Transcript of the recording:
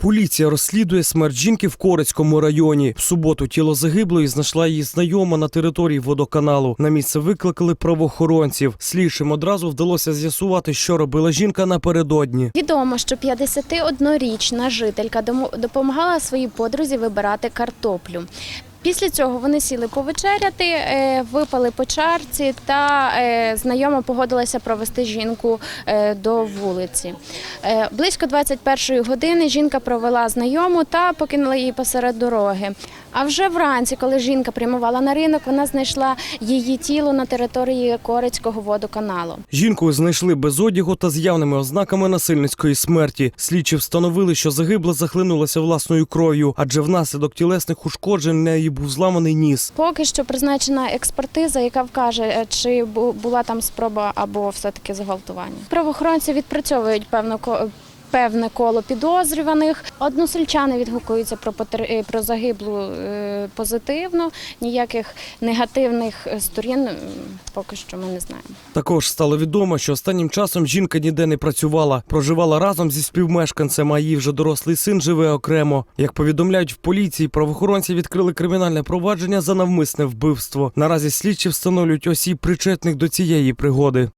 Поліція розслідує смерть жінки в Корецькому районі. В суботу тіло загиблої знайшла її знайома на території водоканалу. На місце викликали правоохоронців. Слідчим одразу вдалося з'ясувати, що робила жінка напередодні. Відомо, що 51-річна жителька допомагала своїй подрузі вибирати картоплю. Після цього вони сіли повечеряти, е, випали по чарці та е, знайома погодилася провести жінку е, до вулиці. Близько 21-ї години жінка провела знайому та покинула її посеред дороги. А вже вранці, коли жінка прямувала на ринок, вона знайшла її тіло на території Корецького водоканалу. Жінку знайшли без одягу та з явними ознаками насильницької смерті. Слідчі встановили, що загибла захлинулася власною кров'ю, адже внаслідок тілесних ушкоджень в неї був зламаний ніс. Поки що призначена експертиза, яка вкаже, е, чи була там спроба або все-таки зґвалтування. Правоохоронці відпрацьовують певно певне коло підозрюваних. Односельчани відгукуються про е, про загиблу е, позитивно. Ніяких негативних е, сторін поки що ми не знаємо. Також стало відомо, що останнім часом жінка ніде не працювала, проживала разом зі співмешканцем, а її вже дорослий син живе окремо. Як повідомляють в поліції, правоохоронці відкрили кримінальне провадження за навмисне вбивство. Наразі слідчі встановлюють осіб причетних до цієї пригоди.